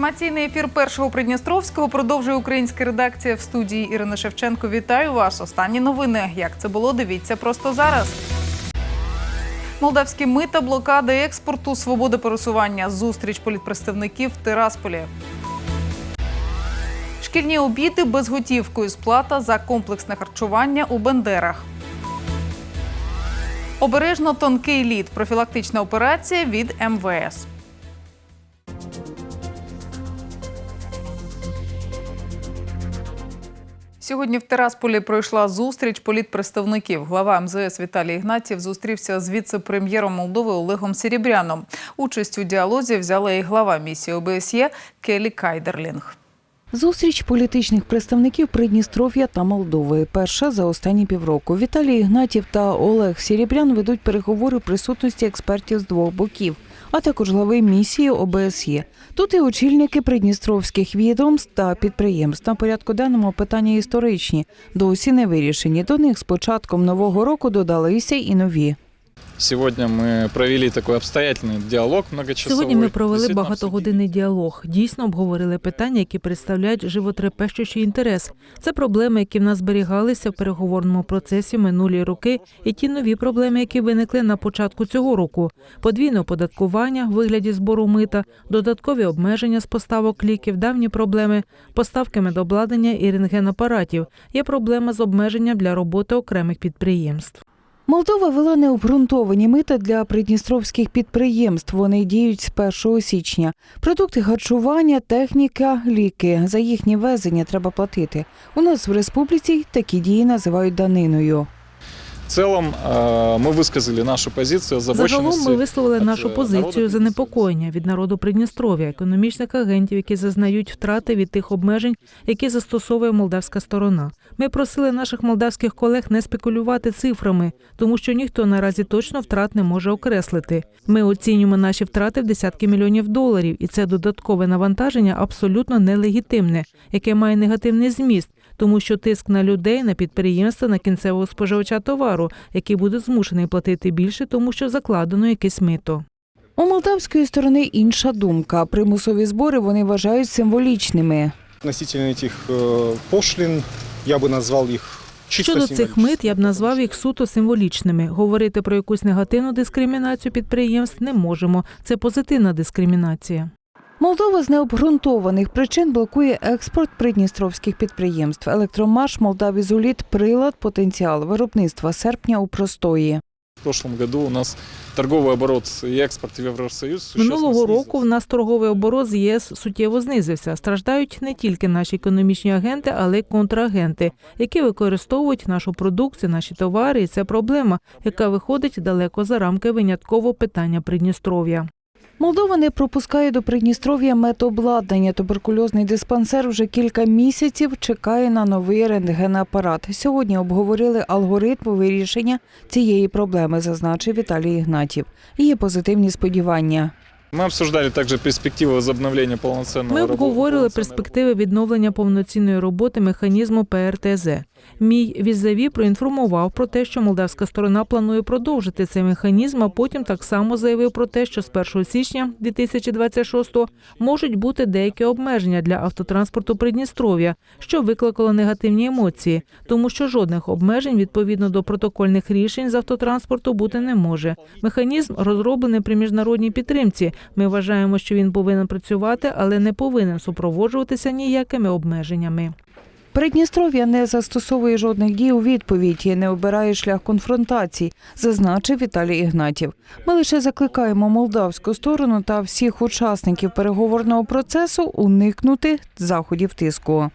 Інформаційний ефір першого Придністровського продовжує українська редакція в студії Ірина Шевченко. Вітаю вас. Останні новини. Як це було? Дивіться просто зараз. Молдавські мита, блокади експорту, свобода пересування, зустріч політпредставників в Тирасполі. Шкільні обіди безготівкою сплата за комплексне харчування у Бендерах. Обережно тонкий лід. Профілактична операція від МВС. Сьогодні в Терасполі пройшла зустріч політпредставників. Глава МЗС Віталій Ігнатів зустрівся з віце-прем'єром Молдови Олегом Серебряном. Участь у діалозі взяла і глава місії ОБСЄ Келі Кайдерлінг. Зустріч політичних представників Придністров'я та Молдови. Перша за останні півроку. Віталій Ігнатів та Олег Сірібрян ведуть переговори в присутності експертів з двох боків, а також глави місії ОБСЄ. Тут і очільники придністровських відомств та підприємств. На порядку денному питання історичні, досі не вирішені. До них з початком нового року додалися і нові. Сегодня мы провели такой обстоятельный диалог многочасовой. Сьогодні ми провели багатогодинний діалог. Дійсно обговорили питання, які представляють животрепещущий інтерес. Це проблеми, які в нас зберігалися в переговорному процесі минулі роки, і ті нові проблеми, які виникли на початку цього року: подвійне оподаткування в вигляді збору мита, додаткові обмеження з поставок ліків, давні проблеми, поставки медобладнання і рентгенапаратів. Є проблема з обмеженням для роботи окремих підприємств. Молдова вела необґрунтовані мита для придністровських підприємств. Вони діють з 1 січня. Продукти харчування, техніка, ліки. За їхнє везення треба платити. У нас в республіці такі дії називають даниною В целом э, мы высказали нашу позицию озабоченности. Загалом ми висловили від, нашу е, позицію народу занепокоєння від народу Придністров'я, економічних агентів, які зазнають втрати від тих обмежень, які застосовує молдавська сторона. Ми просили наших молдавських колег не спекулювати цифрами, тому що ніхто наразі точно втрат не може окреслити. Ми оцінюємо наші втрати в десятки мільйонів доларів, і це додаткове навантаження абсолютно нелегітимне, яке має негативний зміст. Тому що тиск на людей, на підприємства, на кінцевого споживача товару, який буде змушений платити більше, тому що закладено якесь мито. У молдавської сторони інша думка. Примусові збори вони вважають символічними. Относительно этих э, пошлин, я бы назвал их чисто Щодо цих символическими. мит, я б назвав їх суто символічними. Говорити про якусь негативну дискримінацію підприємств не можемо. Це позитивна дискримінація. Молдова з необґрунтованих причин блокує експорт придністровських підприємств. Електромаш, Молдавізоліт, прилад, потенціал виробництва серпня у простої. В прошлом году у нас торговый оборот и экспорт в Евросоюз Минулого року в нас торговий оборот з ЄС суттєво знизився. Страждають не тільки наші економічні агенти, але й контрагенти, які використовують нашу продукцію, наші товари. І це проблема, яка виходить далеко за рамки виняткового питання Придністров'я. Молдова не пропускає до Придністров'я медобладнання. Туберкульозний диспансер вже кілька місяців чекає на новий рентгенапарат. Сьогодні обговорили алгоритм вирішення цієї проблеми, зазначив Віталій Ігнатів. Є позитивні сподівання. Мы обсуждали также перспективы возобновления полноценного Ми обговорили перспективи відновлення повноцінної роботи механізму ПРТЗ. Мій візаві проінформував про те, що молдавська сторона планує продовжити цей механізм, а потім так само заявив про те, що з 1 січня 2026 можуть бути деякі обмеження для автотранспорту Придністров'я, що викликало негативні емоції, тому що жодних обмежень відповідно до протокольних рішень з автотранспорту бути не може. Механізм розроблений при міжнародній підтримці. Ми вважаємо, що він повинен працювати, але не повинен супроводжуватися ніякими обмеженнями. Придністров'я не застосовує жодних дій у відповідь і не обирає шлях конфронтацій, зазначив Віталій Ігнатів. Ми лише закликаємо молдавську сторону та всіх учасників переговорного процесу уникнути заходів тиску.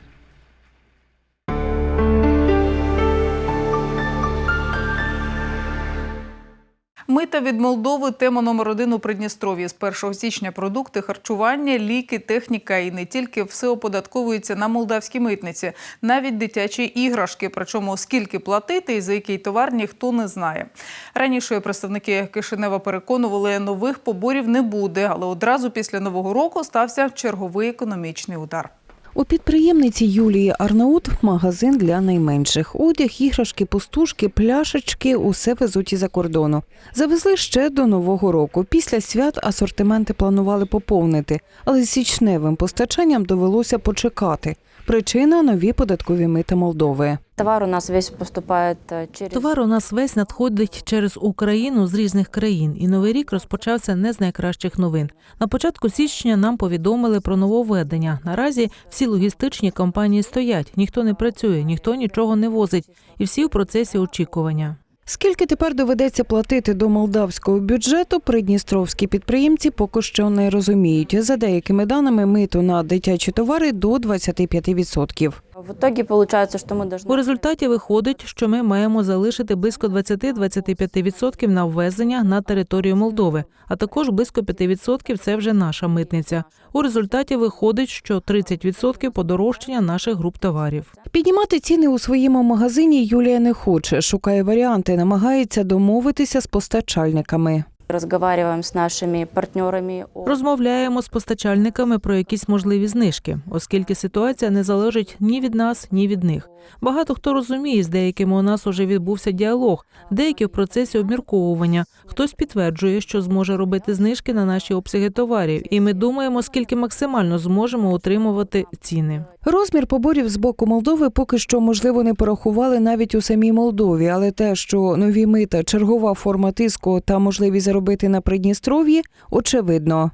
Мита від Молдови тема номер один у Придністров'ї. З 1 січня продукти харчування, ліки, техніка і не тільки все оподатковується на молдавській митниці, навіть дитячі іграшки. Причому скільки платити і за який товар ніхто не знає. Раніше представники Кишинева переконували, нових поборів не буде, але одразу після нового року стався черговий економічний удар. У підприємниці Юлії Арнаут магазин для найменших. Одяг, іграшки, пустушки, пляшечки усе везуть із-за кордону. Завезли ще до нового року. Після свят асортименти планували поповнити, але з січневим постачанням довелося почекати. Причина нові податкові мити Молдови. Товар у нас весь поступает э, через... Товар у нас весь надходить через Україну з різних країн, і новий рік розпочався не з найкращих новин. На початку січня нам повідомили про нововведення. Наразі всі логістичні компанії стоять, ніхто не працює, ніхто нічого не возить, і всі в процесі очікування. Скільки тепер доведеться платити до молдавського бюджету, придністровські підприємці поки що не розуміють. За деякими даними, мито на дитячі товари до 25%. В итоге получается, что мы должны... У результаті виходить, що ми маємо залишити близько 20-25% на ввезення на територію Молдови, а також близько 5% – це вже наша митниця. У результаті виходить, що 30% подорожчання наших груп товарів. Піднімати ціни у своєму магазині Юлія не хоче, шукає варіанти, намагається домовитися з постачальниками. Разговариваем с нашими партнерами. Розмовляємо з постачальниками про якісь можливі знижки, оскільки ситуація не залежить ні від нас, ні від них. Багато хто розуміє, з деякими у нас уже відбувся діалог, деякі в процесі обмірковування. Хтось підтверджує, що зможе робити знижки на наші обсяги товарів, і ми думаємо, скільки максимально зможемо утримувати ціни. Розмір поборів з боку Молдови поки що можливо не порахували навіть у самій Молдові, але те, що нові мита, чергова форма тиску та можливість заробити на Придністров'ї, очевидно.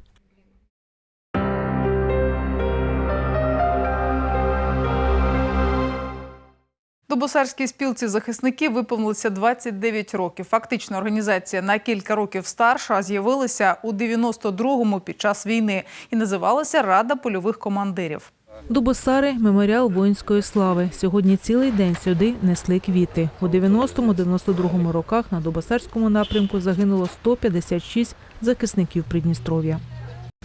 Добосарській спілці захисників виповнилося 29 років. Фактично, організація на кілька років старша з'явилася у 92-му під час війни і називалася Рада польових командирів. Дубосари меморіал воїнської слави. Сьогодні цілий день сюди несли квіти. У 90-92 роках на Дубосарському напрямку загинуло 156 захисників Придністров'я.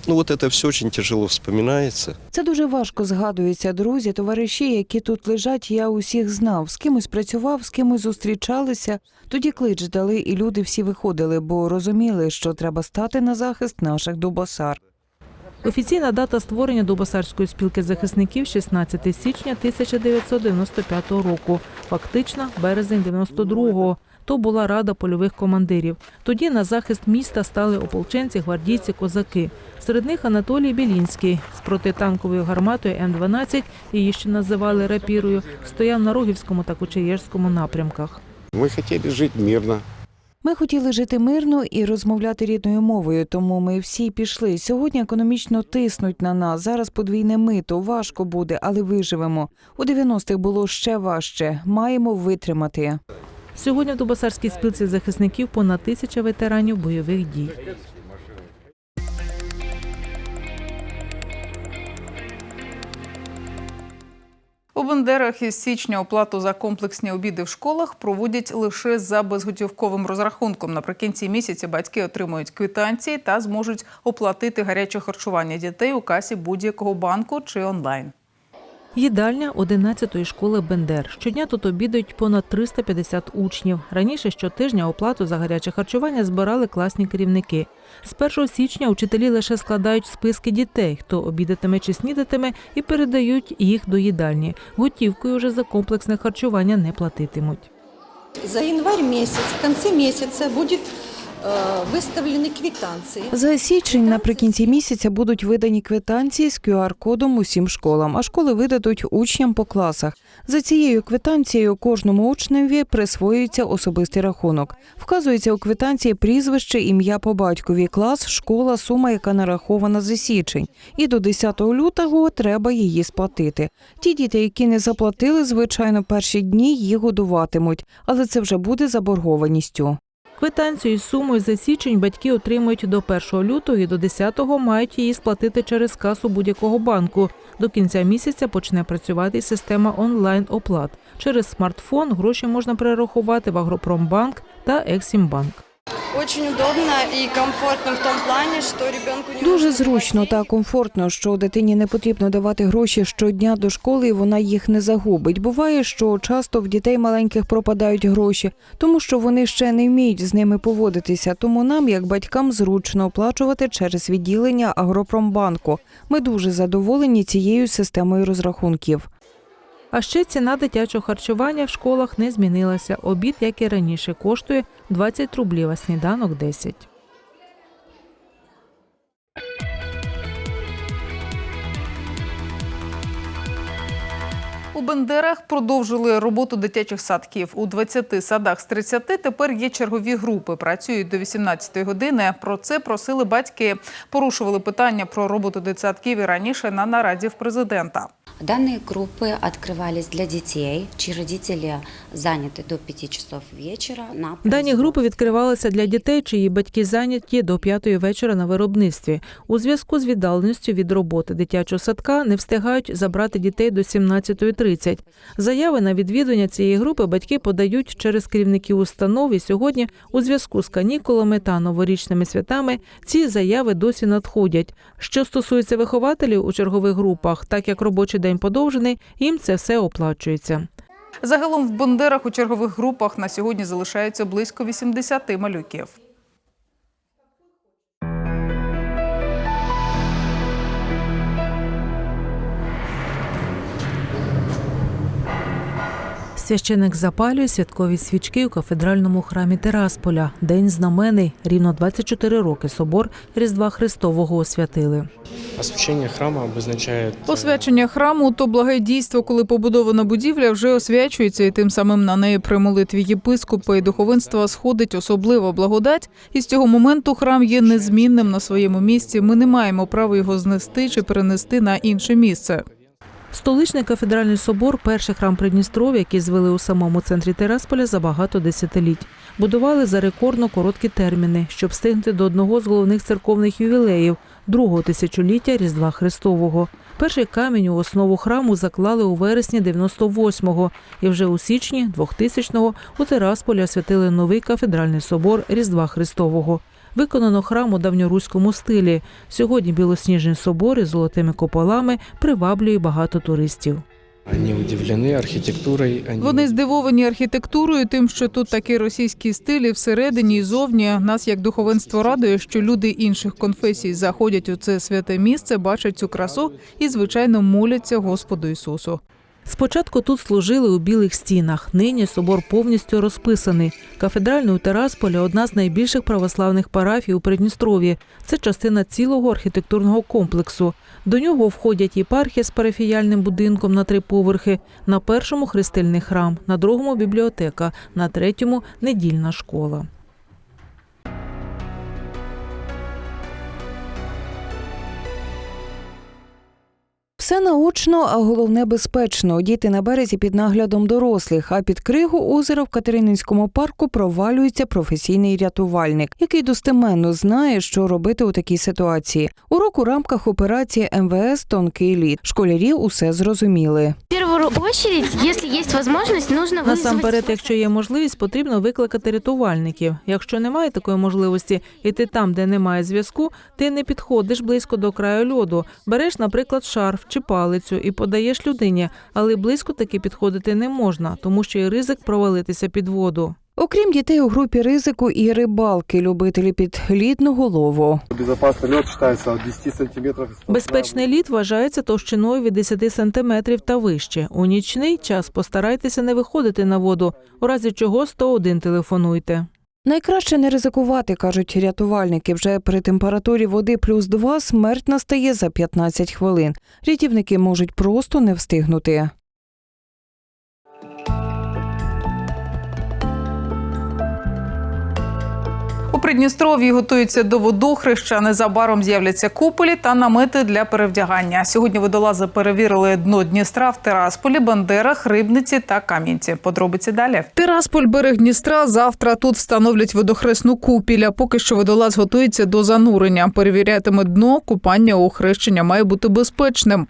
Ну вот это все очень тяжело вспоминается. Це дуже важко згадується. Друзі, товариші, які тут лежать, я усіх знав. З кимось працював, з кимось зустрічалися. Тоді клич дали, і люди всі виходили, бо розуміли, що треба стати на захист наших дубосар. Офіційна дата створення Дубосарської спілки захисників 16 січня 1995 року. Фактично березень 92-го. То була рада польових командирів. Тоді на захист міста стали ополченці, гвардійці, козаки. Серед них Анатолій Білінський з протитанковою гарматою М-12, її ще називали рапірою, стояв на Рогівському та Кучаєрському напрямках. Мы хотели жить мирно. Ми хотіли жити мирно і розмовляти рідною мовою, тому ми всі пішли. Сьогодні економічно тиснуть на нас. Зараз подвійне мито. Важко буде, але виживемо. У 90-х було ще важче. Маємо витримати. Сьогодні в Дубасарській спілці захисників понад тисяча ветеранів бойових дій. У Бендерах із січня оплату за комплексні обіди в школах проводять лише за безготівковим розрахунком. Наприкінці місяця батьки отримують квитанції та зможуть оплатити гаряче харчування дітей у касі будь-якого банку чи онлайн. Їдальня 11-ї школи Бендер. Щодня тут обідають понад 350 учнів. Раніше щотижня оплату за гаряче харчування збирали класні керівники. З 1 січня учителі лише складають списки дітей, хто обідатиме чи снідатиме, і передають їх до їдальні. Готівкою вже за комплексне харчування не платитимуть. За январь месяц, в конце месяца будет э, выставлены квитанции. За січень наприкінці місяця будуть видані квитанції з QR-кодом усім школам, а школи видадуть учням по класах. За цією квитанцією кожному учневі присвоюється особистий рахунок. Вказується у квитанції прізвище, ім'я по батькові, клас, школа, сума, яка нарахована за січень. І до 10 лютого треба її сплатити. Ті діти, які не заплатили, звичайно, перші дні їх годуватимуть, але це вже буде заборгованістю. Квитанцію із сумою за січень батьки отримують до 1 лютого і до 10-го мають її сплатити через касу будь-якого банку. До кінця місяця почне працювати система онлайн-оплат. Через смартфон гроші можна перерахувати в Агропромбанк та Ексімбанк. Очень удобно и комфортно в том плане, что ребенку не Дуже зручно та комфортно, що дитині не потрібно давати гроші щодня до школи, і вона їх не загубить. Буває, що часто в дітей маленьких пропадають гроші, тому що вони ще не вміють з ними поводитися. Тому нам, як батькам, зручно оплачувати через відділення Агропромбанку. Ми дуже задоволені цією системою розрахунків. А ще ціна дитячого харчування в школах не змінилася. Обід, як і раніше, коштує 20 рублів, а сніданок 10. У Бендерах продовжили роботу дитячих садків. У 20 садах з 30 тепер є чергові групи. Працюють до 18 години. Про це просили батьки. Порушували питання про роботу дитсадків і раніше на нараді в президента. Данные группы открывались для детей, чьи родители заняты до 5 часов вечера. На Дані групи відкривалися для дітей, чиї батьки зайняті до п'ятої вечора на виробництві. У зв'язку з віддаленістю від роботи дитячого садка не встигають забрати дітей до 17.30. Заяви на відвідування цієї групи батьки подають через керівників установ. І сьогодні, у зв'язку з канікулами та новорічними святами, ці заяви досі надходять. Що стосується вихователів у чергових групах, так як робочий день подовжений, їм це все оплачується. Загалом в Бандерах у чергових групах на сьогодні залишається близько 80 малюків. Священик запалює святкові свічки у кафедральному храмі Терасполя. День знамений. Рівно 24 роки собор Різдва Христового освятили. Освящение храма обозначает... э, Освячення храму то благе дійство, коли побудована будівля вже освячується, і тим самим на неї при молитві єпископа і духовенства сходить особлива благодать. І з цього моменту храм є незмінним на своєму місці. Ми не маємо права його знести чи перенести на інше місце. Столичний кафедральний собор перший храм Придністров'я, який звели у самому центрі Терасполя за багато десятиліть. Будували за рекордно короткі терміни, щоб встигнути до одного з головних церковних ювілеїв другого тисячоліття Різдва Христового. Перший камінь у основу храму заклали у вересні 98-го, і вже у січні 2000-го у Терасполі освятили новий кафедральний собор Різдва Христового. Виконано храм у давньоруському стилі. Сьогодні білосніжний собор із золотими куполами приваблює багато туристів. Они удивлены архитектурой. Они... Вони здивовані архітектурою, тим, що тут такий російський стиль і всередині і зовні. Нас як духовенство радує, що люди інших конфесій заходять у це святе місце, бачать цю красу і, звичайно, моляться Господу Ісусу. Спочатку тут служили у білих стінах. Нині собор повністю розписаний. Кафедральний у Терасполі одна з найбільших православних парафій у Придністров'ї. Це частина цілого архітектурного комплексу. До нього входять єпархія з парафіяльним будинком на три поверхи. На першому хрестильний храм, на другому бібліотека, на третьому недільна школа. Все наочно, а головне безпечно. Діти на березі під наглядом дорослих, а під кригу озера в Катерининському парку провалюється професійний рятувальник, який достеменно знає, що робити у такій ситуації. Урок у рамках операції МВС Тонкий лід. Школярі усе зрозуміли. Насамперед, якщо є можливість, потрібно викликати рятувальників. Якщо немає такої можливості, і ти там, де немає зв'язку, ти не підходиш близько до краю льоду. Береш, наприклад, шарф чи палицю і подаєш людині, але близько таки підходити не можна, тому що є ризик провалитися під воду. Окрім дітей у групі ризику і рибалки, любителі підлідного лову. Безопасный лед считается от 10 сантиметров. Безпечний лід вважається товщиною від 10 сантиметрів та вище. У нічний час постарайтеся не виходити на воду, у разі чого 101 телефонуйте. Найкраще не ризикувати, кажуть рятувальники. Вже при температурі води плюс 2 смерть настає за 15 хвилин. Рятівники можуть просто не встигнути. Придністров'ї готуються до водохреща. Незабаром з'являться куполі та намети для перевдягання. Сьогодні водолази перевірили дно Дністра в Терасполі, Бандерах, Рибниці та Кам'янці. Подробиці далі. Терасполь, берег Дністра. Завтра тут встановлять водохресну купіль. А Поки що водолаз готується до занурення. Перевірятиме дно. Купання у хрещення має бути безпечним.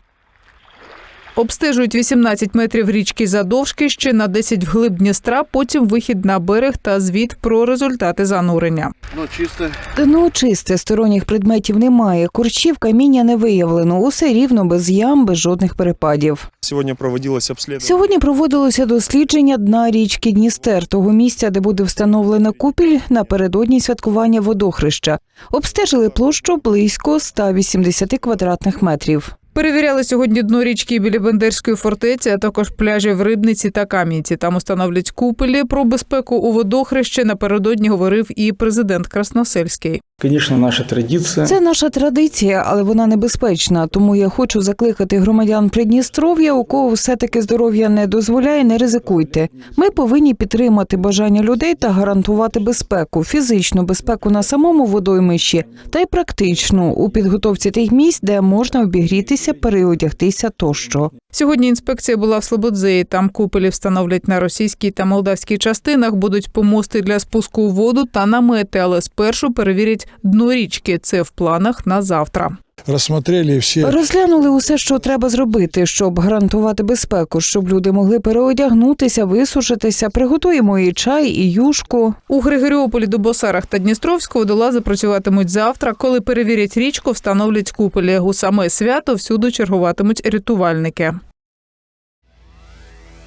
Обстежують 18 метрів річки задовжки, ще на 10 вглиб Дністра, потім вихід на берег та звіт про результати занурення. Ну, чисто. Дно чисте, сторонніх предметів немає. Курчів каміння не виявлено. Усе рівно без ям, без жодних перепадів. Сегодня проводилось обследование. Сьогодні проводилося дослідження дна річки Дністер, того місця, де буде встановлена купіль напередодні святкування водохреща. Обстежили площу близько 180 квадратних метрів. Перевіряли сьогодні дно річки біля Бендерської фортеці, а також пляжі в Рибниці та Кам'янці. Там установлять купелі про безпеку у водохрещі. Напередодні говорив і президент Красносельський. Конечно, наша традиция. Це наша традиція, але вона небезпечна. Тому я хочу закликати громадян Придністров'я, у кого все-таки здоров'я не дозволяє, не ризикуйте. Ми повинні підтримати бажання людей та гарантувати безпеку, фізичну безпеку на самому водоймищі, та й практичну у підготовці тих місць, де можна обігрітися, переодягтися тощо. Сьогодні інспекція була в Слободзеї. Там купелі встановлять на російській та молдавській частинах. Будуть помости для спуску у воду та намети, але спершу перевірять дно річки. Це в планах на завтра. Рассмотрели все Розглянули усе, що треба зробити, щоб гарантувати безпеку, щоб люди могли переодягнутися, висушитися. Приготуємо і чай, і юшку. У Григоріополі, Дубосарах та Дністровську водолази працюватимуть завтра. Коли перевірять річку, встановлять купелі. У саме свято всюди чергуватимуть рятувальники.